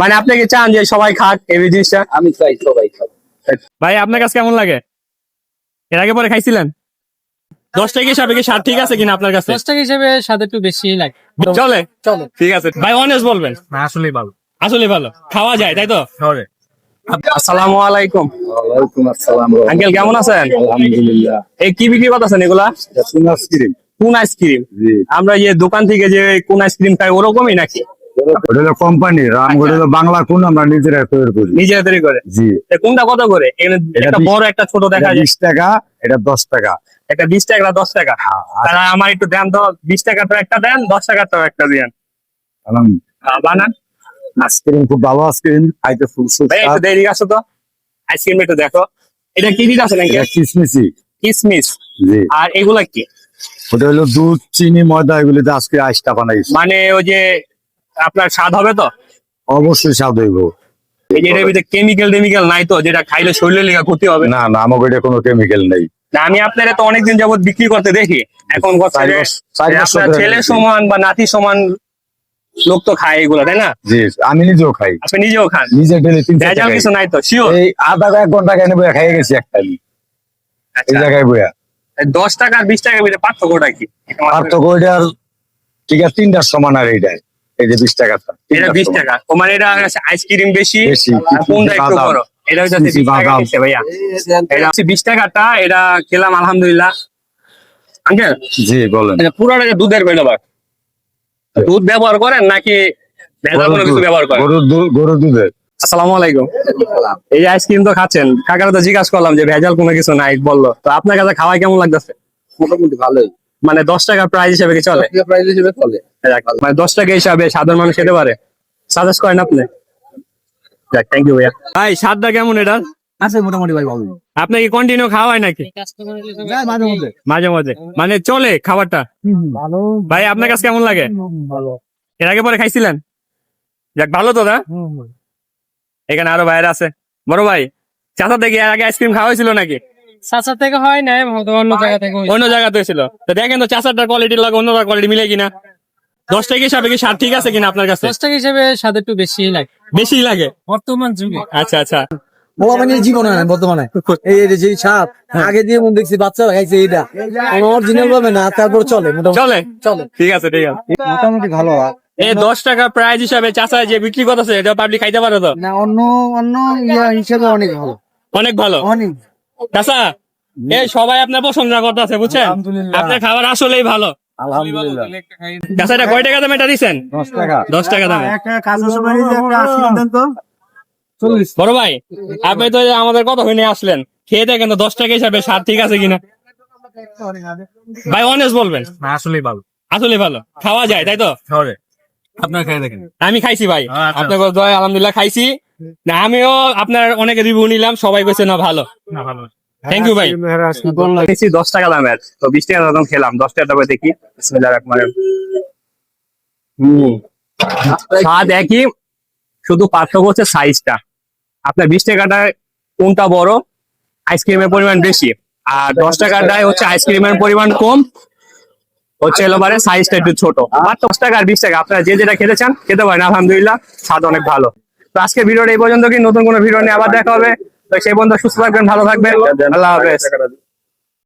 মানে আপনি কি চান যে সবাই খাক এই জিনিসটা? আমি চাই সবাই খাবে ভাই আপনার কাছে কেমন লাগে? এর আগে পরে খাইছিলেন? দশ টাকা হিসাবে কি স্বাদ ঠিক আছে কিনা আপনার কাছে? দশ টাকা হিসেবে স্বাদ একটু বেশি লাগে। চলে? চলো। ঠিক আছে। ভাই অনেস্ট বলবেন। আসলেই ভালো। আসলে ভালো। খাওয়া যায় তাই তো? আসসালামু আলাইকুম। ওয়ালাইকুম আসসালাম। আঙ্কেল কেমন আছেন? আলহামদুলিল্লাহ। এই কি বিক্রি করতেছেন এগুলা? কোন আইসক্রিম? কোন আইসক্রিম? আমরা যে দোকান থেকে যে কোন আইসক্রিম খাই ওরকমই নাকি? ওটা হলো কোম্পানি রামগড় হলো বাংলা কোন আমরা নিজেরা তৈরি করি। নিজেরা তৈরি করে? জি। কোনটা কত করে? একটা বড় একটা ছোট দেখা যায়। বিশ টাকা এটা দশ টাকা। একটা বিশ টাকা দশ টাকা। তারা আমার একটু দেন তো বিশ একটা দেন দশ একটা দেন। বানান। আইসক্রিম খুব ভালো আইসক্রিম খাইতে খুব একটু দেরি আসো তো? আইসক্রিম একটু দেখো। এটা কি দিতে আছে নাকি? কিসমিসি কিসমিস। জি। আর এগুলা কি? ওটা হলো দুধ চিনি ময়দা এগুলিতে আজকে আইসটা বানাইছি। মানে ওই যে আপনার স্বাদ হবে তো? অবশ্যই স্বাদ হইব। এই যে এটার ভিতরে কেমিক্যাল টেমিক্যাল নাই তো যেটা খাইলে শরীরে লেগে ক্ষতি হবে। না না আমাকে এটা কোনো কেমিক্যাল নেই। না আমি আপনারা তো অনেকদিন যাবত বিক্রি করতে দেখি। এখন ছেলে সমান বা নাতি সমান লোক তো খায় এগুলো তাই না? জি আমি নিজেও খাই। আপনি নিজেও খান। নিজে ডেলি তিন ভেজাল কিছু নাই তো শিওর এই আধা এক ঘণ্টা কেন বইয়া খাইয়ে গেছি একটা এই জায়গায় বইয়া। দশ টাকা আর বিশ টাকার ভিতরে পার্থক্যটা কি? তো ওইটার ঠিক আছে তিনটার সমান আর এইটাই। এই যে বিশ টাকাটা এটা বিশ টাকা। ও মানে এটা আইসক্রিম বেশি বেশি, কোনটা একটু বড়? এটা হচ্ছে বিশ টাকা দিচ্ছে ভাইয়া। এটা হচ্ছে বিশ টাকাটা এটা খেলাম আলহামদুলিল্লাহ। আঙ্কেল? জি বলেন। এটা দুধের বেরোবার দুধ ব্যবহার করেন নাকি ভেজাল কোনো কিছু ব্যবহার করেন? গরুর দুধ গরুর দুধের। আসসালামু আলাইকুম। এই আইসক্রিম তো খাচ্ছেন কাকারা তো জিজ্ঞাসা করলাম যে ভেজাল কোনো কিছু নাই বলল। তো আপনার কাছে খাওয়াই কেমন লাগতেছে? মোটামুটি ভালোই। মানে দশ টাকা প্রাইস হিসেবে কি চলে? প্রাইস হিসেবে চলে। মানে দশ টাকা হিসাবে সাধারণ মানুষ খেতে পারে। সাজেস্ট করেন আপনি। থ্যাংক ইউ ভাইয়া। ভাই স্বাদটা কেমন এটা? আছে মোটামুটি ভাই ভালো। আপনি কি কন্টিনিউ খাওয়া হয় নাকি মাঝে মাঝে মাঝে মানে চলে খাবারটা? ভালো। ভাই আপনার কাছে কেমন লাগে? এর আগে পরে খাইছিলেন? যাক ভালো তো এখানে আরও বাইরে আছে। বড় ভাই চাচা এর আগে আইসক্রিম খাওয়া হয়েছিল নাকি? চাচা থেকে হয় নাই অন্য জায়গা থেকে। অন্য জায়গাতে হয়েছিল। তো দেখেন তো চাচারটার কোয়ালিটি লাগে অন্য কোয়ালিটি মিলে কিনা? দশ টাকা হিসাবে কি স্বাদ ঠিক আছে কিনা আপনার কাছে? দশ টাকা হিসেবে স্বাদ একটু বেশি লাগে। বেশি লাগে? বর্তমান যুগে। আচ্ছা আচ্ছা। জীবন হয় না বর্তমানে। এই এই যে সাপ আগে দিয়ে মন দেখছি খাইছে এইটা। অরিজিনাল ভাবে না তারপর চলে মোটামুটি। চলে? চলে। ঠিক আছে ঠিক আছে। মোটামুটি ভালো এই দশ টাকা প্রাইস হিসাবে চাচা যে বিক্রি করতেছে এটা পাবলিক খাইতে পারে তো? না অন্য অন্য ইয়া হিসেবে অনেক ভালো। অনেক ভালো? অনেক। চাচা এই সবাই আপনার প্রশংসা করতেছে বুঝছেন? আপনার খাবার আসলেই ভালো। আলহামদুলিল্লাহ। চাচা এটা কয় টাকা দামে এটা দিচ্ছেন দশ টাকা। দশ টাকা দামে। একটা কাজু সুপারি একটা আশীর্বাদ দেন তো। চল্লিশ। বড় ভাই আপনি তো আমাদের কথা হয়ে নিয়ে আসলেন। খেয়ে দেখেন তো দশ টাকা হিসাবে স্বাদ ঠিক আছে কিনা? ভাই অনেস্ট বলবেন। আসলেই ভালো। আসলে ভালো। খাওয়া যায় তাই তো? আপনার খাই দেখেন। আমি খাইছি ভাই। আচ্ছা। আপনার দয় আলহামদুলিল্লাহ খাইছি। না আমিও আপনার অনেক রিভিউ নিলাম সবাই কইছে না ভালো। না ভালো থ্যাংক ইউ ভাই। দেখছি দশ টাকা দামের। তো বিশ টাকা দাম খেলাম দশ টাকা দামে দেখি। বিসমিল্লাহির রহমানির রহিম। স্বাদ একই শুধু পার্থক্য হচ্ছে সাইজটা আপনার বিশ টাকাটা কোনটা বড়? আইসক্রিমের পরিমাণ বেশি। আর দশ টাকাটায় হচ্ছে আইসক্রিমের পরিমাণ কম। হচ্ছে এলোবারে সাইজটা একটু ছোট। আর দশ টাকা আর বিশ টাকা। আপনারা যে যেটা খেতে চান খেতে পারেন। আলহামদুলিল্লাহ স্বাদ অনেক ভালো। তো আজকে ভিডিওটা এই পর্যন্ত কি? নতুন কোনো ভিডিও নিয়ে আবার দেখা হবে। তো সেই পর্যন্ত সুস্থ থাকবেন ভালো থাকবেন। আল্লাহ হাফেজ।